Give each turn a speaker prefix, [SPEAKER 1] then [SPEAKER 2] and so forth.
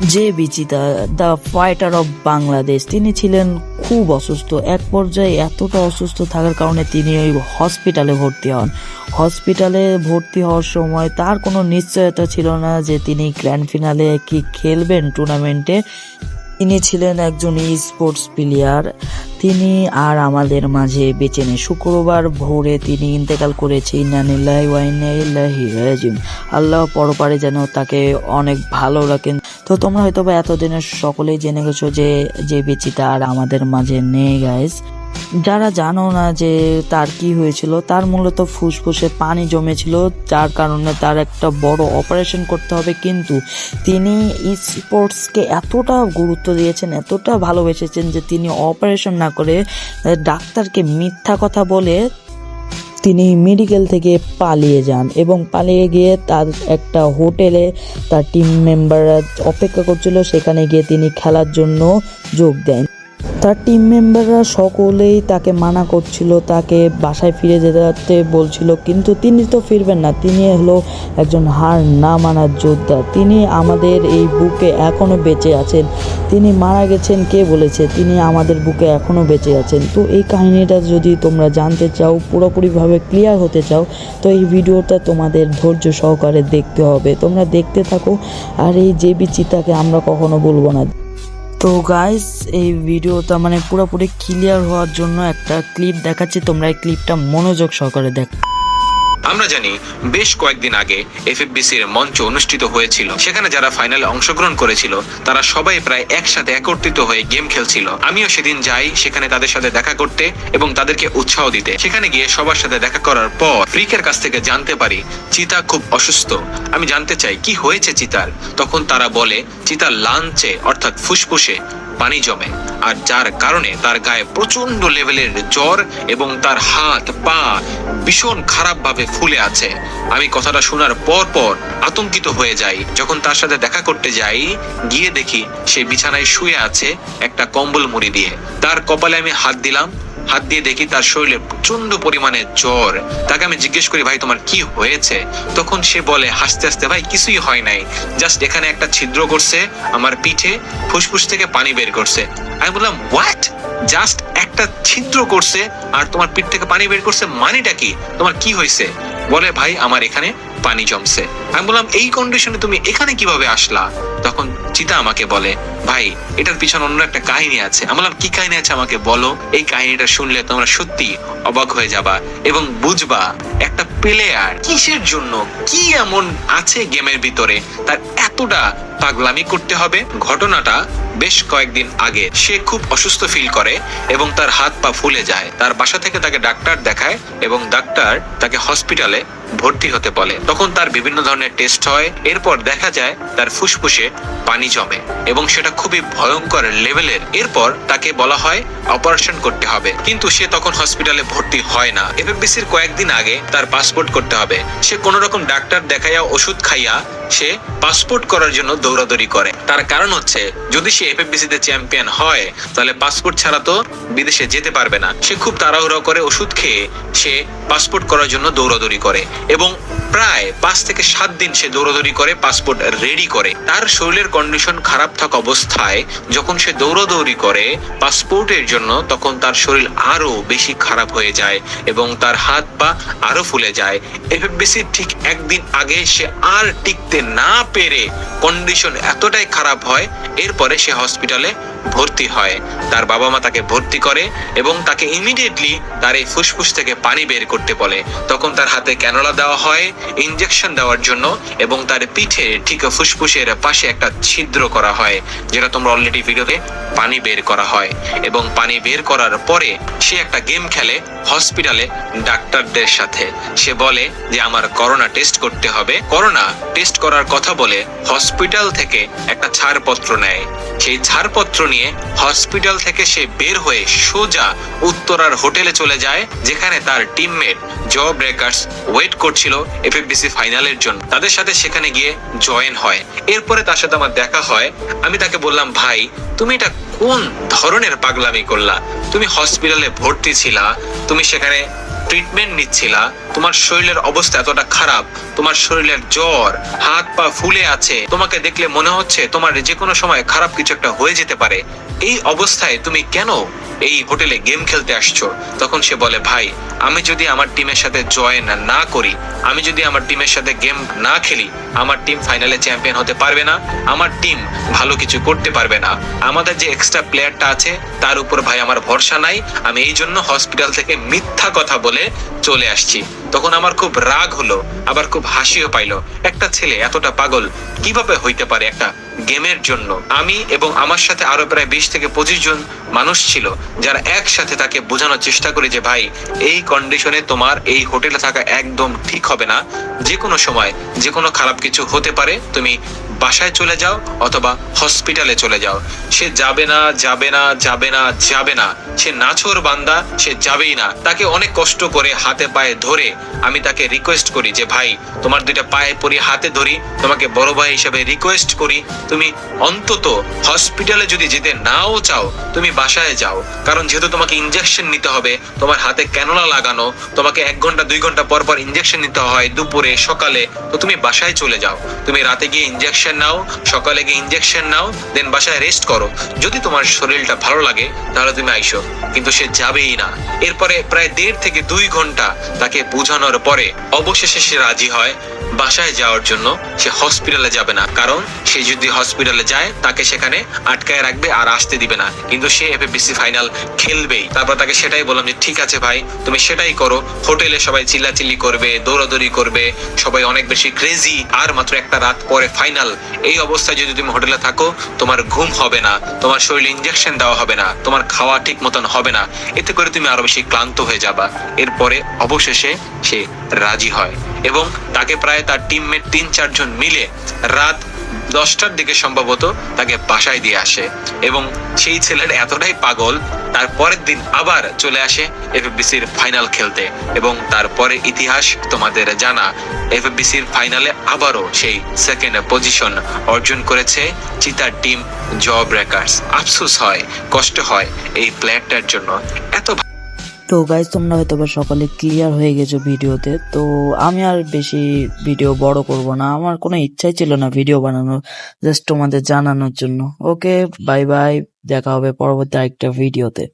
[SPEAKER 1] যে বিচিতা the fighter of Bangladesh তিনি ছিলেন খুব অসুস্থ। এক পর্যায়ে এতটা অসুস্থ থাকার কারণে তিনি ওই হসপিটালে ভর্তি হন। হসপিটালে ভর্তি হওয়ার সময় তার কোনো নিশ্চয়তা ছিল না যে তিনি গ্র্যান্ড ফিনালে কি খেলবেন টুর্নামেন্টে তিনি ছিলেন একজন স্পোর্টস প্লেয়ার তিনি আর আমাদের মাঝে বেঁচে নেই। শুক্রবার ভোরে তিনি ইন্তেকাল করেছে আল্লাহ পরপারে যেন তাকে অনেক ভালো রাখেন। তো তোমরা হয়তো বা এতদিনের সকলেই জেনে গেছো যে যে বেঁচিটা আর আমাদের মাঝে নেই গাইস যারা জানো না যে তার কি হয়েছিল, তার মূলত ফুসফুসে পানি জমেছিল, যার কারণে তার একটা বড় অপারেশন করতে হবে। কিন্তু তিনি স্পোর্টসকে এতটা গুরুত্ব দিয়েছেন, এতটা ভালোবেসেছেন যে তিনি অপারেশন না করে ডাক্তারকে মিথ্যা কথা বলে তিনি মেডিকেল থেকে পালিয়ে যান এবং পালিয়ে গিয়ে তার একটা হোটেলে তার টিম মেম্বাররা অপেক্ষা করছিল, সেখানে গিয়ে তিনি খেলার জন্য যোগ দেন। তার টিম মেম্বাররা সকলেই তাকে মানা করছিল, তাকে বাসায় ফিরে যেতে বলছিল, কিন্তু তিনি তো ফিরবেন না, তিনি হলো একজন হার না মানার যোদ্ধা। তিনি আমাদের এই বুকে এখনও বেঁচে আছেন। তিনি মারা গেছেন কে বলেছে? তিনি আমাদের বুকে এখনও বেঁচে আছেন। তো এই কাহিনীটা যদি তোমরা জানতে চাও, পুরোপুরিভাবে ক্লিয়ার হতে চাও, তো এই ভিডিওটা তোমাদের ধৈর্য সহকারে দেখতে হবে। তোমরা দেখতে থাকো, আর এই জেবি চিতাকে আমরা কখনো বলব না। তো গাইস এই ভিডিওটা মানে পুরোপুরি ক্লিয়ার হওয়ার জন্য একটা ক্লিপ দেখাচ্ছি। তোমরা এই ক্লিপটা মনোযোগ সহকারে দেখ।
[SPEAKER 2] আমরা জানি বেশ কয়েকদিন আগে এফএফবিসির মঞ্চ অনুষ্ঠিত হয়েছিল। সেখানে যারা ফাইনালে অংশগ্রহণ করেছিল, তারা সবাই প্রায় একসাথে একত্রিত হয়ে গেম খেলছিল। আমিও সেদিন যাই সেখানে তাদের সাথে দেখা করতে এবং তাদেরকে উৎসাহ দিতে। সেখানে গিয়ে সবার সাথে দেখা করার পর ফ্রিকের কাছ থেকে জানতে পারি, চিতা খুব অসুস্থ। আমি জানতে চাই, কি হয়েছে চিতার? তখন তারা বলে, চিতার লাঞ্চে, অর্থাৎ ফুসফুসে, পানি জমে। আর যার কারণে তার গায়ে প্রচণ্ড লেভেলের জ্বর এবং তার হাত, পা ভীষণ খারাপভাবে ফুলে আছে। আমি কথাটা শোনার পর পর আতঙ্কিত হয়ে যাই। যখন তার সাথে দেখা করতে যাই, গিয়ে দেখি সে বিছানায় শুয়ে আছে একটা কম্বল মুড়ি দিয়ে। তার কপালে আমি হাত দিলাম হাত দিয়ে দেখি তার শরীরে প্রচণ্ড পরিমাণে জ্বর। তাকে আমি জিজ্ঞেস করি, ভাই, তোমার কি হয়েছে? তখন সে বলে, হাসতে হাসতে, ভাই, কিছুই হয় নাই। জাস্ট এখানে একটা ছিদ্র করছে আমার পিঠে, ফুসফুস থেকে পানি বের করছে। আমি বললাম হোয়াট জাস্ট একটা ছিদ্র করছে আর তোমার পিঠ থেকে পানি বের করছে মানেটা কি? তোমার কি হয়েছে? বলে, ভাই, আমার এখানে পানি জমছে। আমি বললাম, এই কন্ডিশনে তুমি এখানে কীভাবে আসলা? তখন চিতা আমাকে বলে, ভাই, এটার পিছনে অন্য একটা কাহিনী আছে। আমি বললাম, কি কাহিনী আছে আমাকে বলো? এই কাহিনীটা শুনলে তোমরা সত্যি অবাক হয়ে যাবা এবং বুঝবা একটা প্লেয়ার কিসের জন্য, কি এমন আছে গেমের ভিতরে? তার এতটা পাগলামি করতে হবে। ঘটনাটা বেশ কয়েকদিন আগে সে খুব অসুস্থ ফিল করে এবং তার হাত পা ফুলে যায়। তার বাসা থেকে তাকে ডাক্তার দেখায় এবং ডাক্তার তাকে হসপিটালে ভর্তি হতে বলে। তখন তার বিভিন্ন ধরনের টেস্ট হয়, এরপর দেখা যায় তার ফুসফুসে পানি জমে এবং সেটা খুবই ভয়ঙ্কর লেভেলের। এরপর তাকে বলা হয় অপারেশন করতে হবে। কিন্তু সে তখন হসপিটালে ভর্তি হয় না। এফএফবিসির কয়েকদিন আগে তার পাসপোর্ট করতে হবে। সে কোনো রকম ডাক্তার দেখাইয়া ওষুধ খাইয়া সে পাসপোর্ট করার জন্য দৌড়াদৌড়ি করে। তার কারণ হচ্ছে, যদি সে এফএফবিসি তে চ্যাম্পিয়ন হয়, তাহলে পাসপোর্ট ছাড়া তো বিদেশে যেতে পারবে না। সে খুব তাড়াহুড়ো করে ওষুধ খেয়ে সে পাসপোর্ট করার জন্য দৌড়াদৌড়ি করে। এবং প্রায় পাঁচ থেকে সাত দিন সে দৌড়াদৌড়ি করে পাসপোর্ট রেডি করে। তার শরীরের কন্ডিশন খারাপ থাকা অবস্থায় যখন সে দৌড়াদৌড়ি করে পাসপোর্টের জন্য, তখন তার শরীর আরও বেশি খারাপ হয়ে যায় এবং তার হাত পা আরও ফুলে যায়। এফএফবিসি ঠিক একদিন আগে সে আর টিকতে না পেরে কন্ডিশন এতটাই খারাপ হয়, এরপরে সে হসপিটালে ভর্তি হয়। তার বাবা মা তাকে ভর্তি করে এবং তাকে ইমিডিয়েটলি তার এই ফুসফুস থেকে পানি বের করতে বলে। তখন তার হাতে ক্যানোলা দেওয়া হয় ইনজেকশন দেওয়ার জন্য এবং তার পিঠে ঠিক ফুসফুসের পাশে একটা ছিদ্র করা হয়, যেটা তোমরা অলরেডি ভিডিওতে পানি বের করা হয়। এবং পানি বের করার পরে সে একটা গেম খেলে হসপিটালে ডাক্তারদের সাথে। সে বলে যে, আমার করোনা টেস্ট করতে হবে। করোনা টেস্ট করার কথা বলে হসপিটাল থেকে একটা ছাড়পত্র নেয়। সেই ছাড়পত্র নিয়ে হসপিটাল থেকে সে বের হয়ে সোজা উত্তরার হোটেলে চলে যায়, যেখানে তার টিমমেট জ ব্রেকার্স ওয়েট করছিল এফএফবিসি ফাইনালের জন্য। তাদের সাথে সেখানে গিয়ে জয়েন হয়। এরপরে তার সাথে আমার দেখা হয়। আমি তাকে বললাম, ভাই, তুমি এটা কোন ধরনের পাগলামি করলা? তুমি হসপিটালে ভর্তি ছিলা, তুমি সেখানে ট্রিটমেন্ট নিচ্ছিলা, তোমার শরীরের অবস্থা এতটা খারাপ, তোমার শরীরের জ্বর, হাত পা ফুলে আছে, তোমাকে দেখলে মনে হচ্ছে তোমার যে কোনো সময় খারাপ কিছু একটা হয়ে যেতে পারে। এই অবস্থায় তুমি কেন এই হোটেলে গেম খেলতে আসছো? তখন সে বলে, ভাই, আমি যদি আমার টিমের সাথে জয়েন না করি, আমি যদি আমার টিমের সাথে গেম না খেলি, আমার টিম ফাইনালে চ্যাম্পিয়ন হতে পারবে না, আমার টিম ভালো কিছু করতে পারবে না। আমাদের যে এক্সট্রা প্লেয়ারটা আছে, তার উপর ভাই আমার ভরসা নাই, আমি এই জন্য হসপিটাল থেকে মিথ্যা কথা বলে চলে আসছি। তখন আমার খুব রাগ হলো, আবার খুব হাসিও পাইলো। একটা ছেলে এতটা পাগল, কীভাবে হইতে পারে একটা গেমের জন্য? আমি এবং আমার সাথে আরও প্রায় বিশ থেকে পঁচিশ জন মানুষ ছিল, যারা একসাথে তাকে বোঝানোর চেষ্টা করে যে, ভাই, এই কন্ডিশনে তোমার এই হোটেলে থাকা একদম ঠিক হবে না। যে কোনো সময় যে কোনো খারাপ কিছু হতে পারে, তুমি বাসায় চলে যাও অথবা হসপিটালে চলে যাও। সে যাবে না যাবে না যাবে না যাবে না। সে নাছোর বান্দা, সে যাবেই না। তাকে অনেক কষ্ট করে হাতে পায়ে ধরে আমি তাকে রিকোয়েস্ট করি যে, ভাই, তোমার দুইটা পায়ে পরি, হাতে ধরি, তোমাকে বড় ভাই হিসেবে রিকোয়েস্ট করি। তুমি অন্তত হসপিটালে যদি যেতে নাও চাও, তুমি বাসায় যাও। কারণ যেহেতু তোমাকে ইনজেকশন নিতে হবে, তোমার হাতে ক্যানোলা লাগানো, তোমাকে এক ঘণ্টা, দুই ঘণ্টা পর পর ইনজেকশন নিতে হয় দুপুরে, সকালে, তো তুমি বাসায় চলে যাও। তুমি রাতে গিয়ে ইনজেকশন নাও, সকালে গিয়ে ইনজেকশন নাও দেন বাসায় রেস্ট করো। যদি তোমার শরীরটা ভালো লাগে, তাহলে তুমি আইসো। কিন্তু সে যাবেই না। এরপরে প্রায় দেড় থেকে দুই ঘণ্টা তাকে বোঝানোর পরে অবশেষে সে রাজি হয়। বাসায় যাওয়ার জন্য সে হসপিটালে যাবে না। কারণ সে যদি হসপিটালে যায়, তাকে সেখানে আটকায় রাখবে আর আসতে দিবে না। কিন্তু সে এফএবিসি ফাইনাল খেলবেই। তারপর তাকে সেটাই বললাম যে, ঠিক আছে ভাই, তুমি সেটাই করো। হোটেলে সবাই চিল্লাচিল্লি করবে, দৌড়াদৌড়ি করবে, সবাই অনেক বেশি ক্রেজি আর মাত্র একটা রাত পরে ফাইনাল এই অবস্থায় যদি তুমি হোটেলে থাকো, তোমার ঘুম হবে না, তোমার শরীরে ইঞ্জেকশন দেওয়া হবে না, তোমার খাওয়া ঠিক মতন হবে না। এতে করে তুমি আরও বেশি ক্লান্ত হয়ে যাবা। এরপরে অবশেষে সে রাজি হয়। এবং তাকে প্রায় তার টিমমেট তিন, চারজন মিলে রাত দশটার দিকে সম্ভবত তাকে বাসায় দিয়ে আসে। এবং সেই ছেলের এতটাই পাগল, তার পরের দিন আবার চলে আসে এফএফবিসির ফাইনাল খেলতে। এবং তারপরে ইতিহাস তোমাদের জানা। এফএফবিসির ফাইনালে আবারও সেই সেকেন্ড পজিশন অর্জন করেছে চিতার টিম জব ব্রেকার্স আফসোস হয়, কষ্ট হয় এই প্লেয়ারটার জন্য।
[SPEAKER 1] তো গাইজ তোমরা হয়তো বা সকালে ক্লিয়ার হয়ে গেছো ভিডিওতে। তো আমি আর বেশি ভিডিও বড় করব না। আমার কোনো ইচ্ছাই ছিল না ভিডিও বানানোর জাস্ট তোমাদের জানানোর জন্য। ওকে বাই বাই দেখা হবে পরবর্তী আরেকটা ভিডিওতে